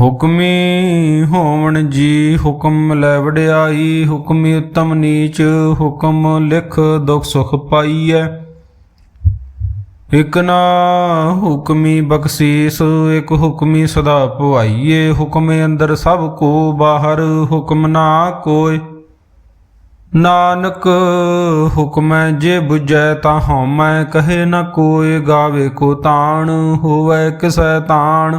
ਹੁਕਮੀ ਹੋਵਣ ਜੀ ਹੁਕਮ ਲੈ ਵਡਿਆਈ, ਹੁਕਮੀ ਉਤਮ ਨੀਚ, ਹੁਕਮ ਲਿਖ ਦੁਖ ਸੁਖ ਪਾਈਐ। ਇਕ ਨਾ ਹੁਕਮੀ ਬਖਸ਼ੀਸ, ਇਕ ਹੁਕਮੀ ਸਦਾ ਭਵਾਈਏ ਹੁਕਮੇ ਅੰਦਰ ਸਭ ਕੋ ਬਾਹਰ, ਹੁਕਮ ਨਾ ਕੋਇ। ਨਾਨਕ ਹੁਕਮੈ ਜੇ 부ਜੈ ਤਾਂ ਹਉਮੈ, ਕਹੇ ਨ ਕੋਇ, ਗਾਵੇ ਕੋ ਤਾਣ, ਹੋਵੇ ਕਿਸੈ ਤਾਣ।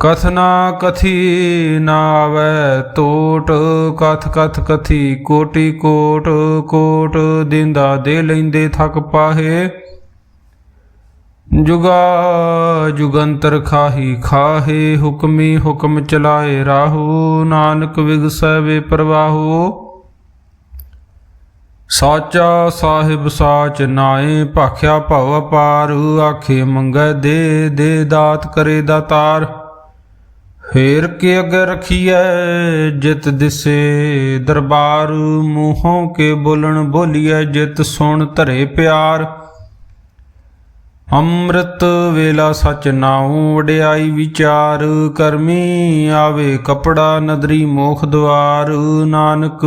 ਕਥਨਾ ਕਥੀ ਨਾ ਆਵੈ ਟੋਟ ਕਥ ਕਥ ਕਥੀ ਕੋਟੀ ਕੋਟ ਕੋਟ ਦਿੰਦਾ ਦੇ ਲੈਂਦੇ ਥਕ ਪਾਹੇ। ਜੁਗਾ ਜੁਗੰਤਰ ਖਾਹੀ ਖਾਹੇ, ਹੁਕਮੀ ਹੁਕਮ ਚਲਾਏ ਰਾਹੂ, ਨਾਨਕ ਵਿਗਸੈ ਵੇ ਪ੍ਰਵਾਹੂ। ਸਾਚਾ ਸਾਹਿਬ ਸਾਚ ਨਾਏ, ਭਾਖਿਆ ਭਵ ਪਾਰ ਆਖੇ ਮੰਗੈ ਦੇ ਦੇ ਦਾਤ ਕਰੇ ਦਾਤਾਰ ਫੇਰ ਕੇ ਅਗੇ ਰਖੀਐ ਜਿਤ ਦਿਸੇ ਦਰਬਾਰ, ਮੂੰਹੋਂ ਕੇ ਬੋਲਣ ਬੋਲੀਐ ਜਿਤ ਸੁਣ ਧਰੇ ਪਿਆਰ। ਅੰਮ੍ਰਿਤ ਵੇਲਾ ਸਚ ਨਾਉ ਵਡਿਆਈ ਵਿਚਾਰ, ਕਰਮੀ ਆਵੇ ਕਪੜਾ ਨਦਰੀ ਮੋਖ ਦਵਾਰ। ਨਾਨਕ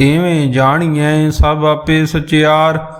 ਐਵੇਂ ਜਾਣੀਐ ਸਭ ਆਪੇ ਸਚਿਆਰ।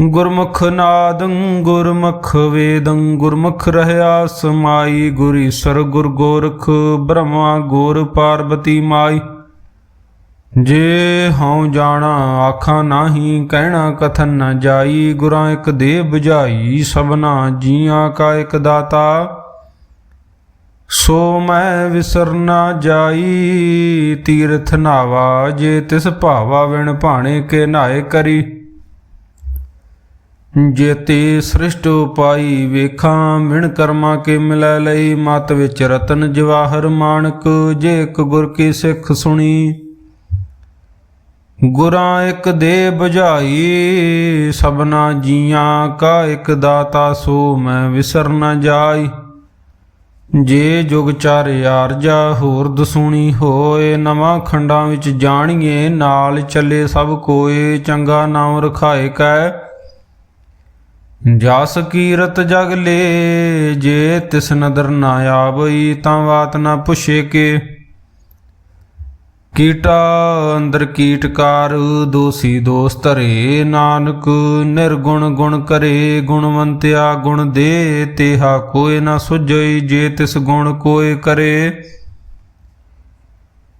ਗੁਰਮੁਖ ਨਾਦੰ ਗੁਰਮੁਖ ਵੇਦੰ, ਗੁਰਮੁਖ ਰਹਿਆ ਸਮਾਈ ਗੁਰ ਈਸਰ ਗੁਰ ਗੋਰਖ, ਬ੍ਰਹਮਾ ਗੋਰ ਪਾਰਬਤੀ ਮਾਈ। ਜੇ ਹਉ ਜਾਣਾ ਆਖਾਂ ਨਾਹੀ, ਕਹਿਣਾ ਕਥਨ ਨਾ ਜਾਈ, ਗੁਰਾਂ ਇੱਕ ਦੇ ਬੁਝਾਈ, ਸਭਨਾ ਜੀਆਂ ਕਾ ਇੱਕ ਦਾਤਾ। ਸੋ ਮੈਂ ਵਿਸਰ ਨਾ ਜਾਈ, ਤੀਰਥ ਨਾਵਾ ਜੇ ਤਿਸ ਭਾਵਾ ਵਿਣ ਭਾਣੇ ਕੇ ਨਾਏ ਕਰੀ। ਜੇਤੇ ਸ੍ਰਿਸ਼ਟ ਪਾਈ ਵੇਖਾਂ, ਮਿਣ ਕਰਮਾ ਕੇ ਮਿਲੈ ਲਈ? ਮਤ ਵਿੱਚ ਰਤਨ ਜਵਾਹਰ ਮਾਨਕ, ਜੇ ਇੱਕ ਗੁਰ ਕੀ ਸਿੱਖ ਸੁਣੀ। ਗੁਰਾਂ ਇੱਕ ਦੇ 부ਝਾਈ ਸਭਨਾ ਜੀਆਂ ਕਾ ਇੱਕ ਦਾਤਾ ਸੋ ਮੈਂ ਵਿਸਰ ਨ ਜਾਈ। ਜੇ ਜੁਗ ਚਾਰ ਆਰਜਾ, ਹੋਰ ਦਸੂਣੀ ਹੋਏ, ਨਵਾਂ ਖੰਡਾਂ ਵਿੱਚ ਜਾਣੀਏ, ਨਾਲ ਚੱਲੇ ਸਭ ਕੋਏ, ਚੰਗਾ ਨਾਮ ਰਖਾਏ ਕੈ। ਜਸ ਕੀਰਤ ਜਗ ਲੇ, ਜੇ ਤਿਸ ਨਦਰ ਨਾ ਆਵਈ ਤਾਂ ਬਾਤ ਨਾ ਪੁੱਛੇ ਕੇ। ਕੀਟਾ ਅੰਦਰ ਕੀਟਕਾਰ ਦੋਸੀ ਦੋਸ ਧਰੇ, ਨਾਨਕ ਨਿਰਗੁਣ ਗੁਣ ਕਰੇ, ਗੁਣਵੰਤਿਆ ਗੁਣ ਦੇ, ਤੇਹਾ ਕੋਏ ਨਾ ਸੁਝਈ, ਜੇ ਤਿਸ ਗੁਣ ਕੋਏ ਕਰੇ।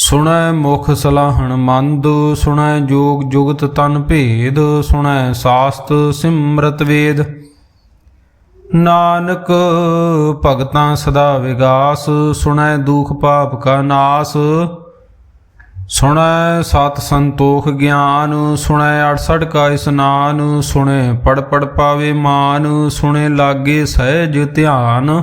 ਸੁਣੈ ਮੁਖ ਸਲਾਹਣ ਮੰਦ, ਸੁਣੈ ਜੋਗ ਜੁਗਤ ਤਨ ਭੇਦ, ਸੁਣੈ ਸਾਸਤ ਸਿਮਰਤ ਵੇਦ। ਨਾਨਕ ਭਗਤਾਂ ਸਦਾ ਵਿਗਾਸ, ਸੁਣੈ ਦੁਖ ਪਾਪ ਕਾ ਨਾਸ। ਸੁਣੈ ਸਤ ਸੰਤੋਖ ਗਿਆਨ, ਸੁਣੈ 68 ਕਾ ਇਸਨਾਨ, ਸੁਣੈ ਪੜ ਪੜ ਪਾਵੇ ਮਾਨ, ਸੁਣੈ ਲਾਗੇ ਸਹਿਜ ਧਿਆਨ।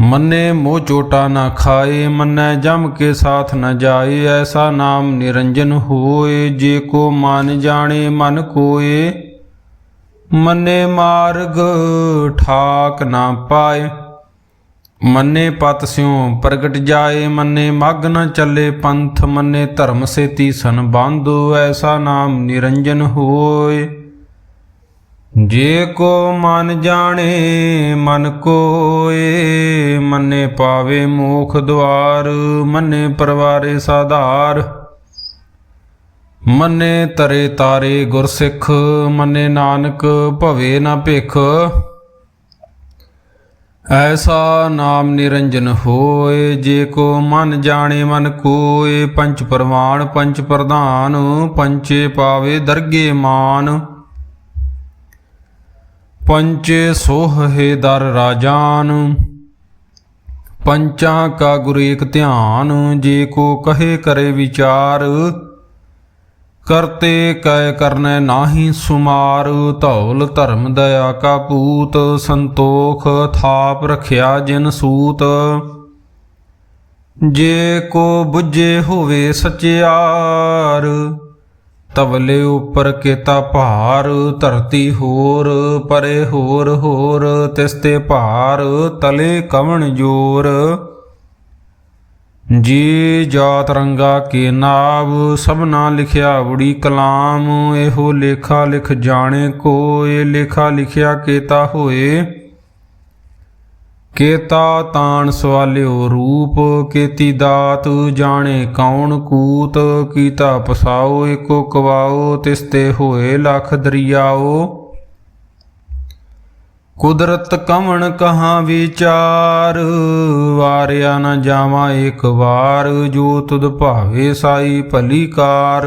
ਮੰਨੇ ਮੋਹ ਚੋਟਾ ਨਾ ਖਾਏ, ਮੰਨੈ ਜਮ ਕੇ ਸਾਥ ਨ ਜਾਏ, ਐਸਾ ਨਾਮ ਨਿਰੰਜਨ ਹੋਏ, ਜੇ ਕੋ ਮਨ ਜਾਣੇ ਮਨ ਕੋਏ। ਮੰਨੇ ਮਾਰਗ ਠਾਕ ਨਾ ਪਾਏ, ਮੰਨੇ ਪਤ ਸਿਉ ਪ੍ਰਗਟ ਜਾਏ, ਮੰਨੇ ਮਗ ਨ ਚੱਲੇ ਪੰਥ, ਮੰਨੇ ਧਰਮ ਸੇਤੀ ਸਨ ਬਾਂਧੋ ਐਸਾ ਨਾਮ ਨਿਰੰਜਨ ਹੋਏ। ਜੇ ਕੋ ਮਨ ਜਾਣੇ, ਮਨ ਕੋਏ, ਮੰਨੇ ਪਾਵੇ ਮੋਖ ਦੁਆਰ, ਮੰਨੇ ਪਰਵਾਰੇ ਸਾਧਾਰ। ਮੰਨੇ ਤਰੇ ਤਾਰੇ ਗੁਰਸਿੱਖ, ਮੰਨੇ ਨਾਨਕ ਭਵੇ ਨਾ ਭਿਖ। ਐਸਾ ਨਾਮ ਨਿਰੰਜਨ ਹੋਏ, ਜੇ ਕੋ ਮਨ ਜਾਣੇ, ਮਨ ਕੋਏ, ਪੰਚ ਪ੍ਰਵਾਨ, ਪੰਚ ਪ੍ਰਧਾਨ, ਪੰਚੇ ਪਾਵੇ ਦਰਗੇ ਮਾਨ। ਪੰਚੇ ਸੋਹੇ ਦਰ ਰਾਜਾਨ, ਪੰਚਾਂ ਕਾ ਗੁਰ ਏਕ ਧਿਆਨ, ਜੇ ਕੋ ਕਹੇ ਕਰੇ ਵਿਚਾਰ, ਕਰਤੇ ਕੈ ਕਰਨੈ ਨਾਹੀ ਸੁਮਾਰ, ਧੌਲ ਧਰਮ ਦਇਆ ਕਾ ਪੂਤ, ਸੰਤੋਖ ਥਾਪ ਰਖਿਆ ਜਿਨ ਸੂਤ। ਜੇ ਕੋ ਬੁੱਝੇ ਹੋਵੇ ਸਚਿਆਰ ਤਵਲੇ ਉੱਪਰ ਕੇਤਾ ਭਾਰ, ਧਰਤੀ ਹੋਰ, ਪਰੇ ਹੋਰ ਹੋਰ, ਤਿਸ ਤੇ ਭਾਰ, ਤਲੇ ਕਵਣ ਜੋਰ। ਜੀ ਜਾਤ ਰੰਗਾ ਕੇ ਨਾਮ ਸਭਨਾ ਲਿਖਿਆ ਉੜੀ ਕਲਾਮ, ਇਹੋ ਲੇਖਾ ਲਿਖ ਜਾਣੇ ਕੋਏ, ਲੇਖਾ ਲਿਖਿਆ ਕੇਤਾ ਹੋਏ। ਕੇਤਾ ਤਾਣ ਸਵਾਲਿਓ ਰੂਪ, ਕੇਤੀ ਦਾਤ ਜਾਣੇ ਕੌਣ ਕੂਤ, ਕੀਤਾ ਪਸਾਓ ਏਕੋ ਕਵਾਓ, ਤਿਸ ਤੇ ਹੋਏ ਲਖ ਦਰਿਆਓ। ਕੁਦਰਤ ਕਮਣ ਕਹਾਂ ਵਿਚਾਰ, ਵਾਰਿਆ ਨਾ ਜਾਵਾਂ ਇੱਕ ਵਾਰ, ਜੋ ਤੁਧ ਭਾਵੇ ਸਾਈ ਭਲੀ ਕਾਰ।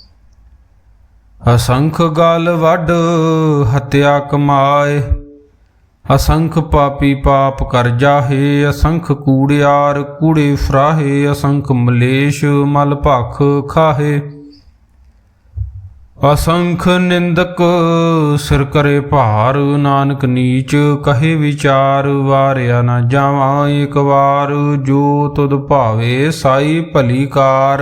ਅਸੰਖ ਗਲ ਵੱਡ ਹਤਿਆ ਕਮਾਏ, ਅਸੰਖ ਪਾਪੀ ਪਾਪ ਕਰ ਜਾਹੇ, ਅਸੰਖ ਕੂੜਿਆਰ ਕੂੜੇ ਫਰਾਹੇ, ਅਸੰਖ ਮਲੇਸ਼ ਮਲ ਭਖ ਖਾਹੇ। ਅਸੰਖ ਨਿੰਦਕ ਸਿਰ ਕਰੇ ਭਾਰ, ਨਾਨਕ ਨੀਚ ਕਹੇ ਵਿਚਾਰ, ਵਾਰਿਆ ਨਾ ਜਾਵਾਂ ਇੱਕ ਵਾਰ, ਜੋ ਤੁਧ ਭਾਵੇ ਸਾਈ ਭਲੀ ਕਾਰ।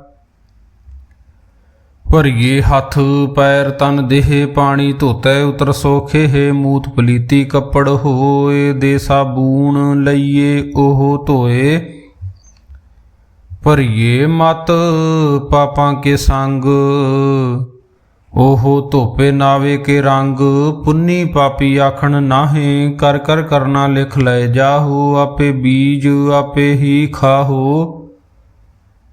ਭਰੀਏ ਹੱਥ, ਪੈਰ ਤਨ ਦੇਹ, ਪਾਣੀ ਧੋਤੈ ਉਤਰ ਸੋਖੇ, ਹੈ ਮੂਤ ਪਲੀਤੀ ਕੱਪੜ ਹੋਏ, ਦੇ ਸਾਬੂਨ ਲਈਏ, ਉਹ ਧੋਏ। ਭਰੀਏ ਮਤ, ਪਾਪਾਂ ਕੇ ਸੰਗ, ਉਹ ਧੋਪੇ ਨਾਵੇ ਕੇ ਰੰਗ। ਪੁੰਨੀ ਪਾਪੀ ਆਖਣ ਨਾਹੇ, ਕਰ ਕਰ ਕਰਨਾ ਲਿਖ ਲੈ ਜਾਹੋ, ਆਪੇ ਬੀਜ ਆਪੇ ਹੀ ਖਾਹੋ।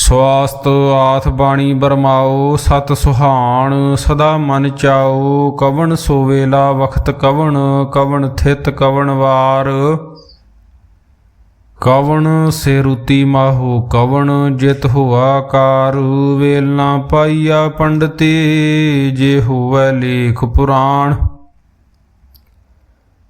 ਸਵਾਸਤ ਆਥ ਬਾਣੀ ਬਰਮਾਓ, ਸਤ ਸੁਹਾਣ, ਸਦਾ ਮਨ ਚਾਓ, ਕਵਣ ਸੋਵੇਲਾ ਵਖਤ ਕਵਣ ਕਵਣ ਥਿਤ ਕਵਣ ਵਾਰ। ਕਵਣ ਸੇ ਰੁਤੀ ਮਾਹੋ ਕਵਣ, ਜਿਤ ਹੋਆ ਕਾਰ ਵੇਲਣਾ ਪਾਈਆ ਪੰਡਤੇ, ਜੇ ਹੋਵੇ ਲੇਖ ਪੁਰਾਣ।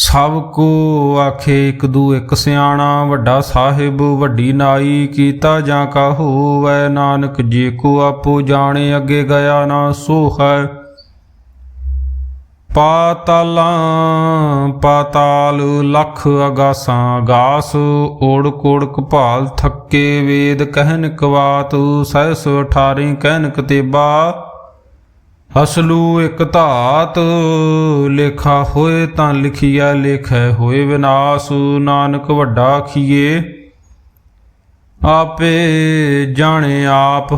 ਸਭ ਕੋ ਆਖੇ ਇੱਕ ਦੂ ਇੱਕ ਸਿਆਣਾ, ਵੱਡਾ ਸਾਹਿਬ, ਵੱਡੀ ਨਾਈ, ਕੀਤਾ ਜਾਂ ਕਾ ਹੋਵੈ? ਨਾਨਕ ਜੇ ਕੋ ਆਪੋ ਜਾਣੇ, ਅੱਗੇ ਗਿਆ ਨਾ ਸੋ ਹੈ ਪਾਤਾਲਾਂ, ਪਾਤਾਲ ਲਖ ਅਗਾਸਾਂ, ਅਗਾਸ ਓੜ ਕੋੜ ਕਪਾਲ ਥੱਕੇ, ਵੇਦ ਕਹਿਨ ਕਵਾਤ ਸਹਿਸ 18 ਕਹਿਨ ਕਤੇਬਾ ਅਸਲੂ ਇਕ ਧਾਤ, ਲੇਖਾ ਹੋਏ ਤਾਂ ਲਿਖਿਆ ਲੇਖੈ ਹੋਏ ਵਿਨਾਸ਼, ਨਾਨਕ ਵੱਡਾ ਖੀਏ। ਆਪੇ ਜਾਣੇ ਆਪ,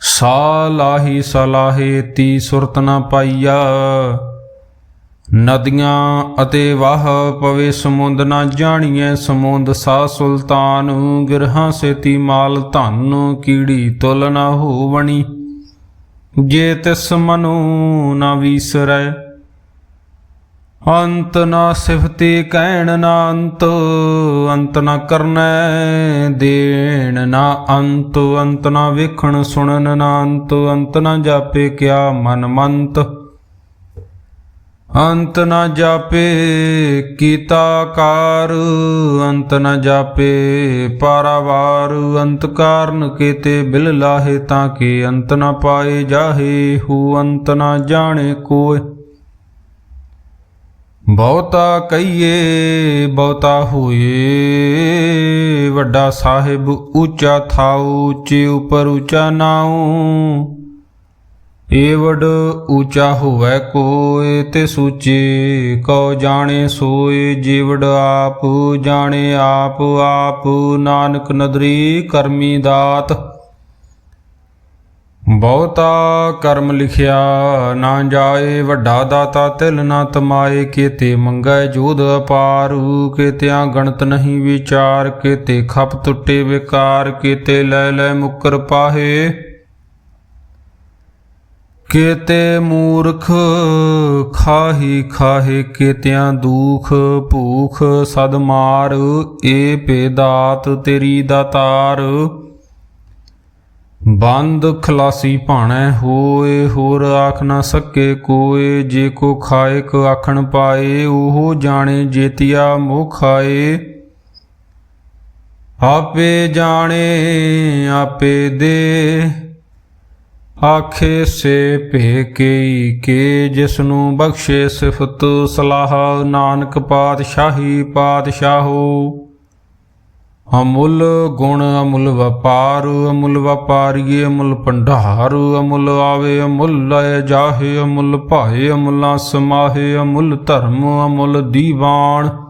ਸਾਲਾਹੀ ਸਲਾਹੇ ਤੀ ਸੁਰਤ ਨਾ ਪਾਈਆ। ਨਦੀਆਂ ਅਤੇ ਵਾਹ ਪਵੇ ਸਮੁੰਦ ਨਾ ਜਾਣੀਐ, ਸਮੁੰਦ ਸਾ ਸੁਲਤਾਨ, ਗਿਰਹਾਂ ਸੇਤੀ ਮਾਲ ਧਨ, ਕੀੜੀ ਤੁਲ ਨਾ ਹੋਵਣੀ ਜੇ ਤਿਸ ਮਨੂ ਨਾ ਵੀਸਰੈ, ਅੰਤ ਨਾ ਸਿਫਤੀ ਕਹਿਣ ਨਾ ਅੰਤ ਅੰਤ ਨਾ ਕਰਨੈ ਦੇਣ ਨਾ ਅੰਤ ਅੰਤ ਨਾ ਵੇਖਣ ਸੁਣਨ ਨਾ ਅੰਤ ਅੰਤ ਨਾ ਜਾਪੇ ਕਿਆ ਮਨ ਮੰਤ। ਅੰਤ ਨਾ ਜਾਪੇ, ਕੀਤਾ ਕਾਰ ਅੰਤ ਨਾ ਜਾਪੇ, ਪਾਰਾਵਾਰ, ਅੰਤ ਕਾਰਨ ਕੀਤੇ ਬਿਲ ਲਾਹੇ ਤਾਂ ਕਿ ਅੰਤ ਨਾ ਪਾਏ ਜਾਹੇ, ਹੂ ਅੰਤ ਨਾ ਜਾਣੇ ਕੋਏ। ਬਹੁਤਾ ਕਹੀਏ, ਬਹੁਤਾ ਹੋਏ ਵੱਡਾ ਸਾਹਿਬ ਉੱਚਾ ਥਾਉ, ਉੱਚੇ ਉਪਰ ਉੱਚਾ ਨਾਉ। ਏਵਡ ਉੱਚਾ ਹੋਵੇ ਕੋਏ ਤੇ ਸੂਚੇ ਕਉ ਜਾਣੇ ਸੋਏ, ਜੀਵੜ ਆਪ ਜਾਣੇ ਆਪ ਆਪ ਨਾਨਕ ਨਦਰੀ ਕਰਮੀ ਦਾਤ। ਬਹੁਤਾ ਕਰਮ ਲਿਖਿਆ ਨਾ ਜਾਏ, ਵੱਡਾ ਦਾਤਾ ਤਿਲ ਨਾ ਤਮਾਏ, ਕੀਤੇ ਮੰਗੈ ਜੋਧ ਅਪਾਰੂ, ਕੀਤਿਆਂ ਗਣਤ ਨਹੀਂ ਵਿਚਾਰ, ਕੀਤੇ ਖਪ ਟੁੱਟੇ ਵਿਕਾਰ, ਕੀਤੇ ਲੈ ਲੈ ਮੁਕਰ ਪਾਹੇ। ਕੀਤੇ ਮੂਰਖ ਖਾਹੀ ਖਾਹੇ ਕੇਤਿਆਂ ਦੂਖ ਭੂਖ ਸਦਮਾਰ ਏ ਪੇਦਾਤ ਤੇਰੀ ਦਾਤਾਰ। ਬੰਦ ਖਲਾਸੀ ਭਾਣੈ ਹੋਏ, ਹੋਰ ਆਖ ਨਾ ਸਕੇ ਕੋਏ, ਜੇ ਕੋ ਖਾਏ ਕੋ ਆਖਣ ਪਾਏ, ਉਹ ਜਾਣੇ ਜੇਤੀਆ ਮੋਹ ਖਾਏ। ਆਪੇ ਜਾਣੇ, ਆਪੇ ਦੇ ਆਖੇ ਸੇ ਭੇ ਕੇਈ ਕੇ ਜਿਸ ਨੂੰ ਬਖਸ਼ੇ ਸਿਫਤ ਸਲਾਹ ਨਾਨਕ ਪਾਤਸ਼ਾਹੀ ਪਾਤਸ਼ਾਹੋ। ਅਮੁੱਲ ਗੁਣ ਅਮੁੱਲ ਵਪਾਰ, ਅਮੁੱਲ ਵਪਾਰੀਏ ਅਮੁੱਲ ਭੰਡਾਰ, ਅਮੁੱਲ ਆਵੇ ਅਮੁੱਲ ਲੈ ਜਾਹੇ, ਅਮੁੱਲ ਭਾਏ, ਅਮੁੱਲਾ ਸਮਾਹੇ, ਅਮੁੱਲ ਧਰਮ, ਅਮੁੱਲ ਦੀਵਾਨ।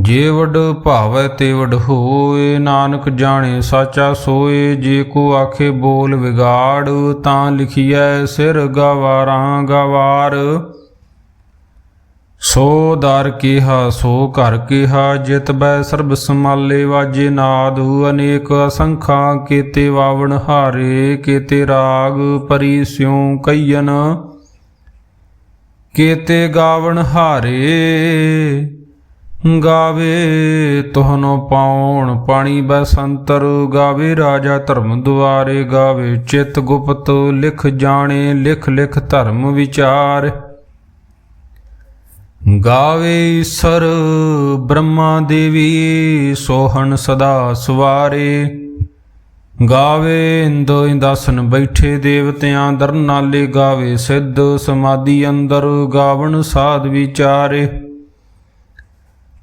ਜੇ ਵਡ ਭਾਵੈ ਤੇ ਵਡ ਹੋਏ, ਨਾਨਕ ਜਾਣੇ ਸਾਚਾ ਸੋਏ। ਜੇ ਕੋ ਆਖੇ ਬੋਲ ਵਿਗਾੜ, ਤਾਂ ਲਿਖੀਐ ਸਿਰ ਗਵਾਰਾਂ ਗਵਾਰ। ਸੋ ਦਰ ਕੀਹਾ, ਸੋ ਘਰ ਕੀਹਾ, ਜਿਤ ਬੈ ਸਰਬ ਸਮਾਲੇ ਵਾਜੇ ਨਾਦ। ਅਨੇਕ ਅਸੰਖਾਂ ਕੀਤੇ ਵਾਵਣ ਹਾਰੇ, ਕੀਤੇ ਰਾਗ ਪਰੀ ਸਿਉ ਕਈਨ ਕੀਤੇ ਗਾਵਣ ਹਾਰੇ ਗਾਵੇ, ਤੋਹਨੋ ਪਾਉਣ ਪਾਣੀ ਬਸੰਤਰ ਗਾਵੇ, ਰਾਜਾ ਧਰਮ ਦੁਆਰੇ ਗਾਵੇ, ਚਿਤ ਗੁਪਤ ਲਿਖ ਜਾਣੇ, ਲਿਖ ਲਿਖ ਧਰਮ ਵਿਚਾਰ। ਗਾਵੇ ਈਸ਼ਰ ਬ੍ਰਹਮਾ ਦੇਵੀ, ਸੋਹਣ ਸਦਾ ਸਵਾਰੇ। ਗਾਵੇ ਇੰਦੋ ਇੰਦਾਸਨ ਬੈਠੇ ਦੇਵਤਿਆਂ ਦਰਨਾਲੇ ਗਾਵੇ, ਸਿੱਧ ਸਮਾਧੀ ਅੰਦਰ ਗਾਵਣ ਸਾਧ ਵਿਚਾਰੇ।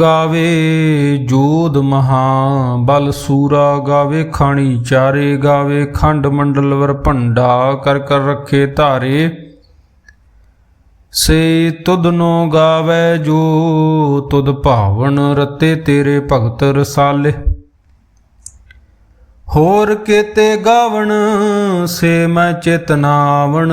ਗਾਵੇ ਜੋਧ ਮਹਾ ਬਲ ਸੂਰਾ ਗਾਵੇ, ਖਾਣੀ ਚਾਰੇ ਗਾਵੇ, ਖੰਡ ਮੰਡਲ ਵਰ ਭੰਡਾ ਕਰ ਕਰ ਰੱਖੇ ਧਾਰੇ। ਸੇ ਤੁਧਨੋ ਗਾਵੇ ਜੋ ਤੁਧ ਭਾਵਨ ਰਤੇ ਤੇਰੇ ਭਗਤ ਰਸਾਲੇ। ਹੋਰ ਕੀਤੇ ਗਾਵਣ ਸੇ ਮੈਂ ਚੇਤਨਾਵਣ।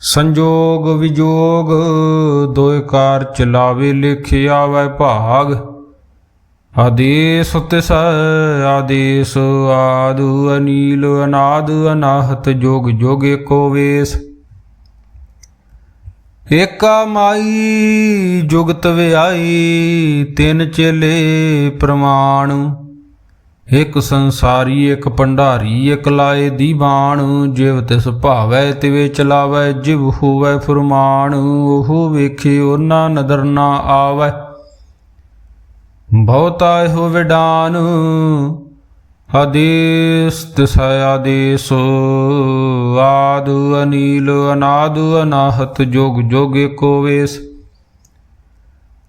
ਸੰਜੋਗ ਵਿਜੋਗ ਦੋਇ ਕਾਰ ਚਲਾਵੇ ਲਿਖਿਆ ਵੈ ਭਾਗ। ਆਦੇਸ ਤਿਸ ਆਦੇਸ ਆਦੁ, ਅਨੀਲ, ਅਨਾਦ, ਅਨਾਹਤ, ਜੋਗ ਜੋਗ ਏਕੋ ਵੇਸ। ਏਕਾ ਮਾਈ, ਜੁਗਤ ਵਿਆਈ, ਤਿੰਨ ਚੇਲੇ ਪ੍ਰਮਾਣ। ਇਕ ਸੰਸਾਰੀ, ਇਕ ਭੰਡਾਰੀ, ਇਕ ਲਾਏ ਦੀਵਾਨ, ਜਿਵ ਤਿਸ ਭਾਵੈ, ਤਿਵੇ ਚਲਾਵੈ, ਜਿਵ ਹੋਵੈ ਫਰਮਾਨ, ਉਹ ਵੇਖੇ ਉਹਨਾਂ ਨਦਰ ਨਾ ਆਵੈ। ਬਹੁਤਾ ਇਹੋ ਵਿਡਾਨ, ਆਦੇਸ ਤਿਸੈ ਆਦੇਸ, ਆਦੁ ਅਨੀਲ, ਅਨਾਦੁ ਅਨਾਹਤ, ਜੋਗ ਜੋਗੇ ਕੋਵੇਸ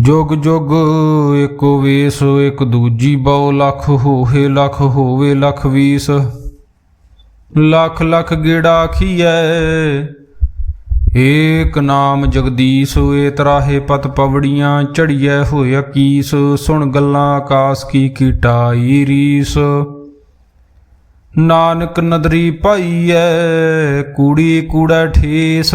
ਜੁਗ ਜੁਗ ਇੱਕ ਵੇਸ, ਇਕ ਦੂਜੀ ਬਹੁ ਲੱਖ ਹੋਏ ਲੱਖ ਹੋਵੇ, ਲੱਖ ਵੀਸ। ਲੱਖ ਲੱਖ ਗੇੜਾ ਖੀਐ ਏਕ ਨਾਮ ਜਗਦੀਸ਼, ਏ ਤਰਾਹੇ ਪਤ ਪਵੜੀਆਂ ਝੜੀਐ, ਹੋਇ ਅਕੀਸ। ਸੁਣ ਗੱਲਾਂ ਆਕਾਸ ਕੀ ਕੀਟਾਈ ਰੀਸ ਨਾਨਕ ਨਦਰੀ ਪਾਈਐ, ਕੂੜੀ ਕੂੜਾ ਠੇਸ।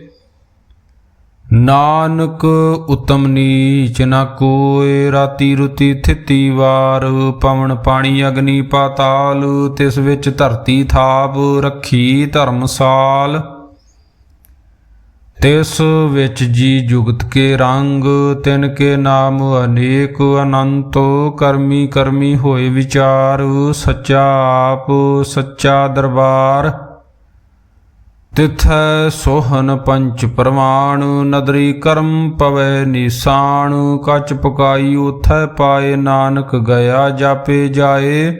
ਨਾਨਕ ਉਤਮ ਨੀਚ ਨਾ ਕੋਏ ਰਾਤੀ ਰੁਤੀ ਥਿਤੀ ਵਾਰ, ਪਵਨ ਪਾਣੀ ਅਗਨੀ ਪਾਤਾਲ, ਤਿਸ ਵਿੱਚ ਧਰਤੀ ਥਾਪ, ਰੱਖੀ ਧਰਮਸਾਲ ਤਿਸ ਵਿੱਚ ਜੀ ਜੁਗਤ ਕੇ ਰੰਗ, ਤਿਨ ਕੇ ਨਾਮ ਅਨੇਕ ਅਨੰਤ, ਕਰਮੀ ਕਰਮੀ ਹੋਏ ਵਿਚਾਰ, ਸੱਚਾ ਆਪ, ਸੱਚਾ ਦਰਬਾਰ। ਤਿਥੈ ਸੋਹਨ ਪੰਚ ਪ੍ਰਮਾਣ ਨਦਰੀ ਕਰਮ ਪਵੈ ਨਿਸ਼ਾਨ ਕਚ ਪਕਾਈ ਉਥੈ ਪਾਏ ਨਾਨਕ ਗਿਆ ਜਾਪੇ ਜਾਏ।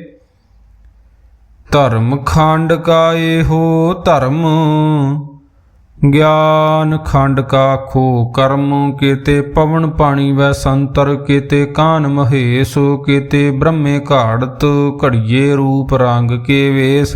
ਧਰਮ ਖੰਡ ਕਾ ਇਹੋ ਧਰਮ, ਗਿਆਨ ਖੰਡ ਕਾ ਖੋ ਕਰਮ, ਕੀਤੇ ਪਵਨ ਪਾਣੀ ਵੈ ਸੰਤਰ, ਕੀਤੇ ਕਾਨ ਮਹੇਸ਼, ਕੀਤੇ ਬ੍ਰਹਮੇ ਘਾੜਤ, ਘੜੀਏ ਰੂਪ ਰੰਗ ਕੇ ਵੇਸ।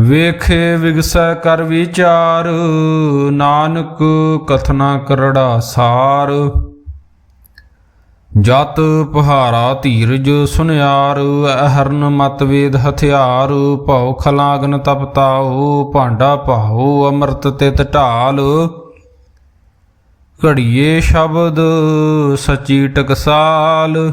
ਵੇਖੇ ਵਿਗਸੈ ਕਰ ਵਿਚਾਰ, ਨਾਨਕ ਕਥਨਾ ਕਰੜਾ ਸਾਰ। ਜਤ ਪਹਾਰਾ ਧੀਰਜ ਸੁਨਿਆਰ, ਅਹਰਨ ਮਤਵੇਦ ਹਥਿਆਰ, ਭਉ ਖਲਾਗਨ ਤਪਤਾਓ ਭਾਂਡਾ ਭਾਉ, ਅੰਮ੍ਰਿਤ ਤਿਤ ਢਾਲ। ਘੜੀਏ ਸ਼ਬਦ ਸਚੀ ਟਕਸਾਲ।